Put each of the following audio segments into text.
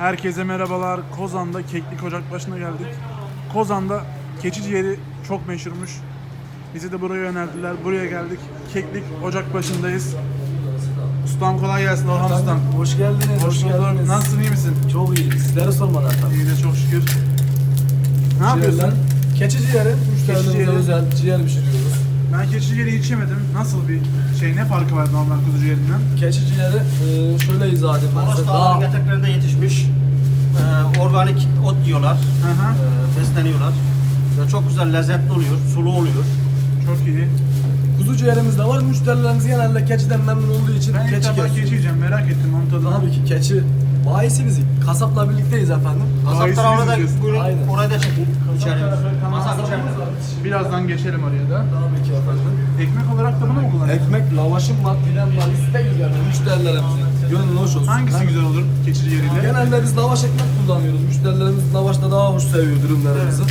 Herkese merhabalar. Kozan'da Keklik Ocakbaşı'na geldik. Kozan'da keçi ciğeri çok meşhurmuş. Bizi de buraya önerdiler. Buraya geldik. Keklik Ocakbaşı'ndayız. Ustam kolay gelsin Orhan Ustam. Hoş geldiniz. Hoş bulduk. Nasılsın iyi misin? Çok iyi. Sizleri sormadan tabii. İyi de çok şükür. Ne yapıyorsun? Keçi ciğeri. Müşterilerimize ciğeri. özel ciğer pişiriyoruz. Ben keçi ciğeri hiç yemedim. Nasıl bir şey? Ne farkı var normal kuzu ciğerinden? Keçi ciğeri e, şöyle izah edeyim ben size. Daha Ağaç yataklarında yetişmiş. Ee, organik ot yiyorlar. Hı hı. Ee, besleniyorlar. Ve çok güzel lezzetli oluyor. Sulu oluyor. Çok iyi. kuzu ciğerimiz de var. Müşterilerimiz genelde keçiden memnun olduğu için Ben ilk keçi defa keçi yiyeceğim. Merak ettim onun tadını. Tabii ki keçi. Bayisi bizi. Kasapla birlikteyiz efendim. Bayisi Kasaplar orada biziz. buyurun Aynen. oraya da çekin. İçeri. Masa içeride. Birazdan geçelim oraya da. Tabii ki efendim. Ekmek olarak da bunu mu kullanıyorsun? Ekmek, lavaşım var, pidem var. İste güzel. Müşterilerimizin gönlü hoş olsun. Hangisi güzel olur keçi ciğeriyle? Genelde biz lavaş ekmek kullanıyoruz. Müşterilerimiz lavaşta daha hoş seviyor dürümlerimizi.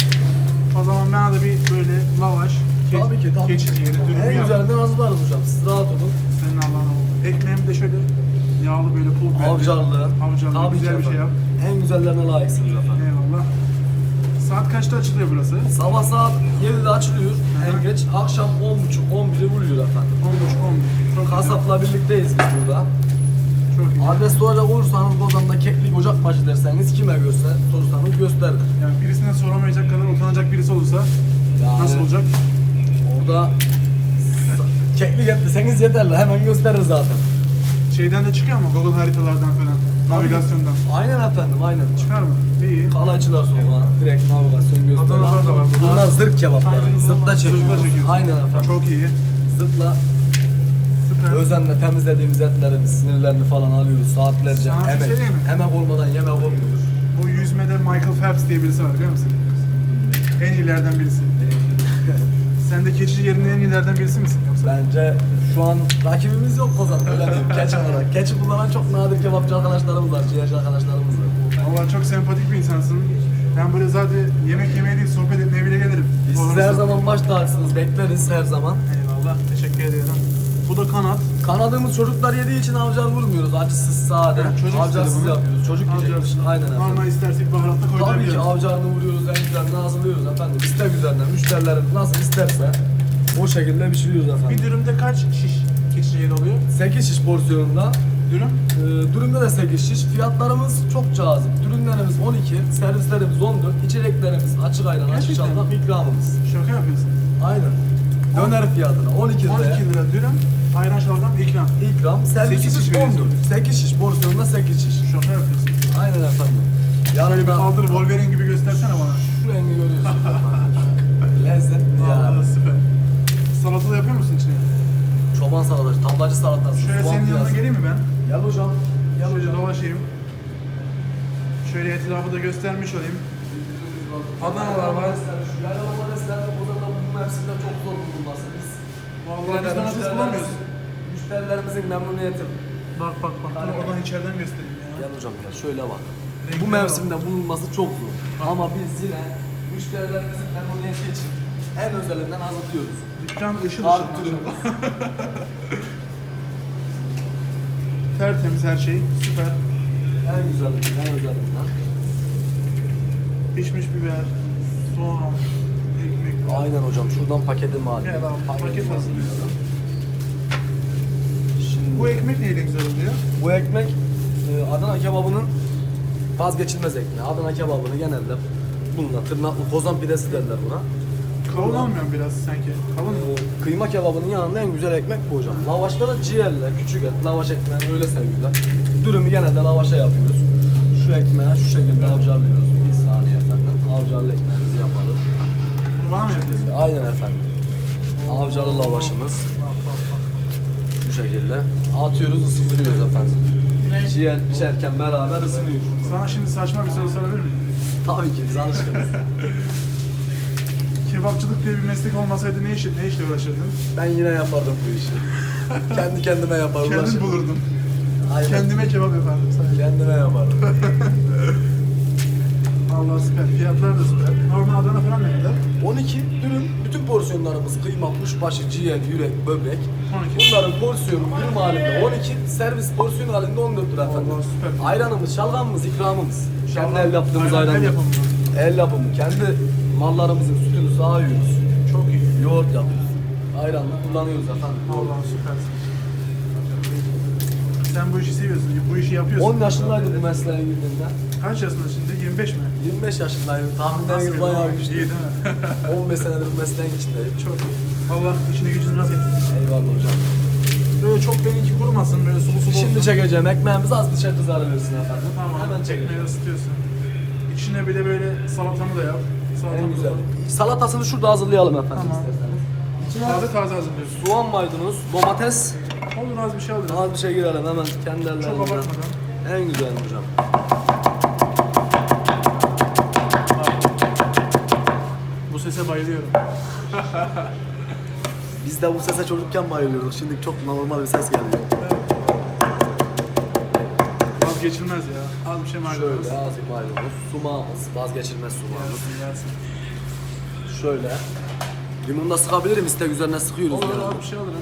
O zaman bana da bir böyle lavaş, ke- Tabii ki tabii. keçi ciğeri, dürüm En yap. güzelinden hazırlarız hocam. Siz rahat olun. Senin Allah'ına olsun. Ekmeğim de şöyle yağlı böyle pul biberli. Avcarlı. Avcarlı, Tabii güzel bir şey yap. efendim. En güzellerine layıksınız efendim. Eyvallah. Saat kaçta açılıyor burası? Sabah saat 7'de açılıyor. En geç akşam 10.30-11'i vuruyor efendim. 10.30 11. Çok güzel. Kasapla birlikteyiz biz burada. Çok iyi. Adres soracak olursanız Kozan'da keklik ocakbaşı derseniz kime göster, sorsanız gösterir. Yani birisine soramayacak kadar utanacak birisi olursa Yani nasıl olacak? Orada keklik et deseniz yeterli. Hemen gösterir zaten. Şeyden de çıkıyor mu? Google haritalardan falan. Navigasyondan. Aynen efendim aynen. Çıkar mı? İyi. Kalaycılar sonra direkt navigasyon gösterir. Adanalar da var burada. Bunlar zırh kebapları. Zırhla çekiyoruz. Aynen efendim. Çok iyi. Süper. özenle temizlediğimiz etlerimiz, sinirlerini falan alıyoruz. Saatlerce Sana şey emek. mi? Emek olmadan yemek olmuyor. Bu yüzmede Michael Phelps diye birisi var biliyor musun? En iyilerden birisi. Sen de keçi yerinin en iyilerden birisi misin yoksa? Bence şu an rakibimiz yok Kozan'da öyle diyeyim keçi olarak. Keçi kullanan çok nadir kebapçı arkadaşlarımız var, ciğerci arkadaşlarımız var. Vallahi çok sempatik bir insansın. Ben böyle zaten yemek yemeye değil sohbet etmeye bile gelirim. Biz siz her zaman baş tacısınız, bekleriz her zaman. Eyvallah teşekkür ederim. Bu da kanat. Kanadığımız çocuklar yediği için avcar vurmuyoruz. Acısız, sade. Ha, çocuk Avcarsız istedi bunu. yapıyoruz. Çocuk yiyecekmiş. Aynen efendim. Normal istersek baharatta Tabii ki koyabiliriz. avcarını vuruyoruz, en güzelini hazırlıyoruz efendim. İstek üzerinden müşterilerin nasıl isterse o şekilde pişiriyoruz Bir efendim. dürümde kaç şiş keçi yer oluyor? 8 şiş porsiyonunda, Dürüm? e, dürümde de 8 şiş. Fiyatlarımız çok cazip. Dürümlerimiz 12, servislerimiz 14, içeceklerimiz açık ayran, açık Gerçekten mi? ikramımız. Şaka yapıyorsun. Aynen. Döner fiyatına 12 liraya 12 lira dürüm, ayran şalgam ikram. ikram, Sekiz şiş servisimiz veriyorsun. 14. 8 şiş porsiyonunda 8 şiş. Şaka yapıyorsun. Aynen efendim. Şöyle bir Yanında kaldır Wolverine gibi göstersene bana. şu rengi görüyorsunuz efendim. Lezzet Vallahi ya. süper. Salata da yapıyor musun içine? Çoban salatası, tablacı salatası. Şöyle soğan senin yanına piyazı. geleyim mi ben? Gel hocam. Gel hoca dolaşayım. Şöyle etrafı da göstermiş olayım. Adanalar var. Şu yayla domateslerde Kozan'da bu mevsimde çok zor bulunması. Biz Vallahi biz domates bulamıyoruz. Müşterilerimizin memnuniyeti. Bak bak bak. Dur oradan içeriden göstereyim ya. Gel hocam gel şöyle bak. Renkli bu mevsimde bulunması çok zor. Ama biz yine müşterilerimizin memnuniyeti için en özelinden hazırlıyoruz. Dükkan ışıl ışıl. Tertemiz her şey. Süper. En güzelinden, en özelinden. Pişmiş biber, soğan, ekmek. Aynen hocam şuradan paketim var. Gel abi, paket hazırlıyorum. Şimdi Bu ekmek neyle güzel oluyor? Bu ekmek e, Adana kebabının vazgeçilmez ekmeği. Adana kebabını genelde bununla tırnaklı kozan pidesi derler buna. Kalın olmuyor mu biraz sanki? Kalın mı? Bu kıyma kebabının yanında en güzel ekmek bu hocam. Lavaşta da ciğerle, küçük et, lavaş ekmeğini öyle seviyorlar. Dürümü genelde lavaşa yapıyoruz. Şu ekmeğe şu şekilde avcarlıyoruz. Bir saniye efendim. Avcarlı ekmeğimizi yapalım. Bunu bana mı yapıyorsun? Aynen efendim. Avcarlı lavaşımız. Bu şekilde. Atıyoruz, ısıtıyoruz efendim. Ciğer pişerken beraber ısınıyor. Sana şimdi saçma bir soru sorabilir miyim? Tabii ki biz alışkınız. Kebapçılık diye bir meslek olmasaydı ne işle, ne işle uğraşırdın? ben yine yapardım bu işi. Kendi kendime yaparım. Kendin bulurdun. Aynen. Kendime kebap yapardım sadece. Kendime yaparım. Allah süper. Fiyatlar da süper. Normal Adana falan ne kadar? 12 dürüm bütün porsiyon. porsiyonlarımız kıyma, kuşbaşı, ciğer, yürek, böbrek. 12. Bunların porsiyonu dürüm halinde 12, servis porsiyonu halinde 14 lira efendim. Allah, süper. Ayranımız, şalgamımız, ikramımız. Kendi el yaptığımız ayran, ayran. el yapımı. El yapımı. Kendi mallarımızın sütünü sağıyoruz. Çok iyi. Yoğurt yapıyoruz. Ayranla kullanıyoruz efendim. Allah'ım süpersin. Sen bu işi seviyorsun, bu işi yapıyorsun. 10 yaşındaydı bu mesleğe girdiğimde. Kaç yaşındasın şimdi? 25 mi? 25 yaşındaydım. Tahminleriniz Nasıl bayağı iyi güçlü. değil mi? 15 senedir bu mesleğin içindeyim. Çok iyi. Allah işini gücünü rast etsin. Eyvallah hocam. Böyle çok benimki kurumasın, böyle sulu sulu Şimdi olsun. çekeceğim. Ekmeğimiz az bir şey kızarıversin efendim. Tamam, Hemen çekmeye çekmeyi ısıtıyorsun. İçine bir de böyle salatamı da yap. En güzel. Salatasını şurada hazırlayalım efendim Tamam. isterseniz. Taze taze hazırlıyorsun. Soğan maydanoz, domates, Olur az bir şey alırım. az bir şey girelim hemen kendi Çok ellerimizden. abartmadan. En güzel hocam. Bu sese bayılıyorum. Biz de bu sese çocukken bayılıyorduk. Şimdi çok normal bir ses geliyor. Vazgeçilmez ya. Şey maydanoz. Şöyle az maydanoz, sumağımız, vazgeçilmez sumağımız. Gelsin gelsin. Şöyle. Limonu da sıkabilirim istek üzerine sıkıyoruz. Olur yani. bir şey alırım.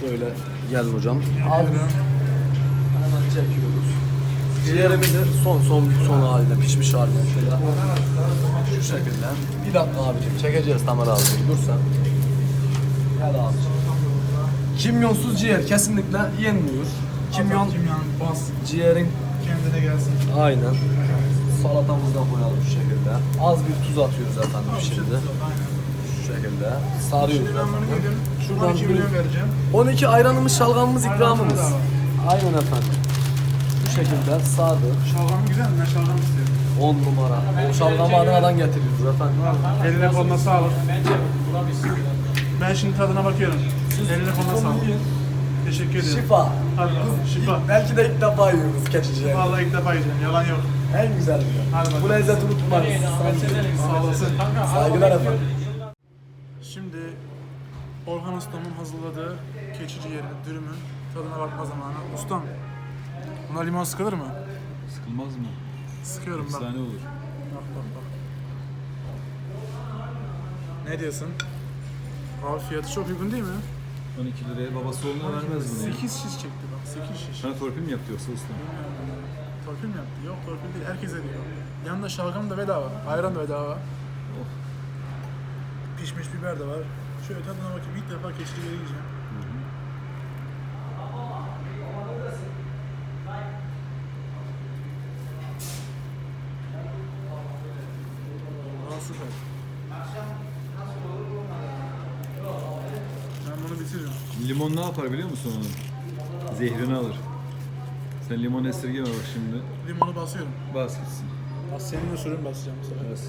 Şöyle gel hocam. Yapıyorum. Hemen çekiyoruz. Ciğerimizi son son son halinde pişmiş halinde şöyle şu şekilde. Bir dakika abicim çekeceğiz Tamer abicim dur sen. Gel abicim. Kimyonsuz ciğer kesinlikle yenmiyor. Kimyon Kimyon bas. ciğerin Kendine gelsin. aynen. Salatamızı da koyalım şu şekilde. Az bir tuz atıyoruz efendim şimdi. Aynen. Şu şekilde sarıyoruz Şimdi ben bunu efendim. yedim. Şuradan 12 bir- milyon vereceğim. 12 ayranımız, şalgamımız, Ayran ikramımız. Aynen efendim. Bu şekilde sardık. Şalgamı güzel mi? Ben şalgam istiyorum. 10 numara. O şalgamı Adana'dan getiriyoruz efendim. Eline koluna sağlık. Ben şimdi tadına bakıyorum. Eline koluna sağlık. Teşekkür ederim. Şifa. Hadi bakalım. Şifa. Belki de ilk defa yiyoruz keçiciye. Vallahi ilk defa yiyeceğim. Yalan yok. En güzel Hadi bir. bakalım. Bu lezzeti unutmayız. Sağ olasın. Saygılar efendim. Şimdi Orhan Ustam'ın hazırladığı keçi ciğeri, dürümün tadına bakma zamanı. Ustam, buna limon sıkılır mı? Sıkılmaz mı? Sıkıyorum bak. Efsane olur. Bak bak bak. Ne diyorsun? Abi fiyatı çok uygun değil mi? 12 liraya babası oğluna vermez bunu ya. 8 şiş çekti bak, 8 şiş. Sana torpil mi yaptı yoksa usta? Torpil mi yaptı? Yok torpil değil, herkese diyor. Yanında şalgam da bedava, ayran da bedava. Pişmiş biber de var. Şöyle tadına bakayım, ilk defa ciğeri yiyeceğim. Aa süper. Ben bunu bitiririm. Limon ne yapar biliyor musun onun? Zehrini alır. Sen limon esirgeme bak şimdi. Limonu basıyorum. Bas gitsin. Bas senin usulün basacağım bu sefer. Bas.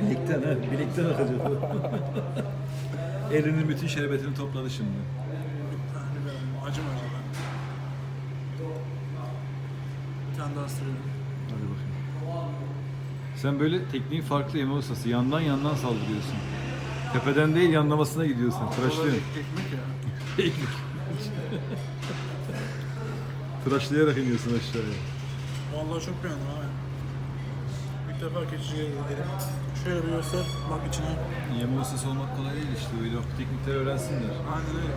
Bilikten ha, bilikten akacak. Elinin bütün şerbetini topladı şimdi. Bir tane biber alayım. Acı? Bir tane daha sürüyorum. Hadi bakayım. Sen böyle tekniğin farklı yeme ustası. Yandan yandan saldırıyorsun. Tepeden değil yanlamasına gidiyorsun. Tıraşlıyorsun. Ek- Ekmek ya. Tıraşlayarak iniyorsun aşağıya. Vallahi çok beğendim abi. İlk defa keçiciye gidelim. Şöyle bir göster. Bak içine. Ustası olmak kolay değil işte. Böyle o teknikleri öğrensinler. Aynen öyle.